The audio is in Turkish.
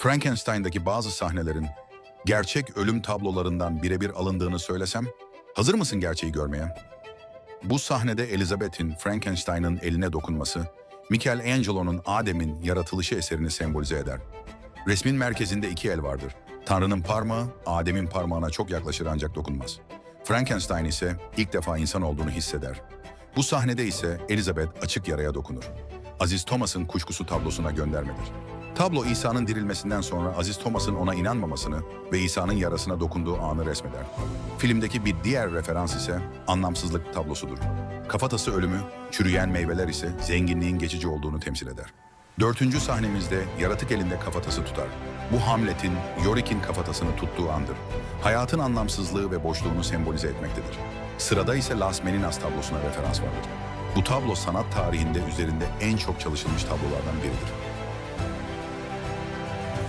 Frankenstein'daki bazı sahnelerin gerçek ölüm tablolarından birebir alındığını söylesem, hazır mısın gerçeği görmeye? Bu sahnede Elizabeth'in Frankenstein'ın eline dokunması, Michelangelo'nun Adem'in yaratılışı eserini sembolize eder. Resmin merkezinde iki el vardır. Tanrı'nın parmağı, Adem'in parmağına çok yaklaşır ancak dokunmaz. Frankenstein ise ilk defa insan olduğunu hisseder. Bu sahnede ise Elizabeth açık yaraya dokunur. Aziz Thomas'ın kuşkusu tablosuna göndermedir. Tablo İsa'nın dirilmesinden sonra Aziz Thomas'ın ona inanmamasını ve İsa'nın yarasına dokunduğu anı resmeder. Filmdeki bir diğer referans ise anlamsızlık tablosudur. Kafatası ölümü, çürüyen meyveler ise zenginliğin geçici olduğunu temsil eder. Dördüncü sahnemizde yaratık elinde kafatası tutar. Bu Hamlet'in, Yorick'in kafatasını tuttuğu andır. Hayatın anlamsızlığı ve boşluğunu sembolize etmektedir. Sırada ise Las Meninas tablosuna referans vardır. Bu tablo sanat tarihinde üzerinde en çok çalışılmış tablolardan biridir.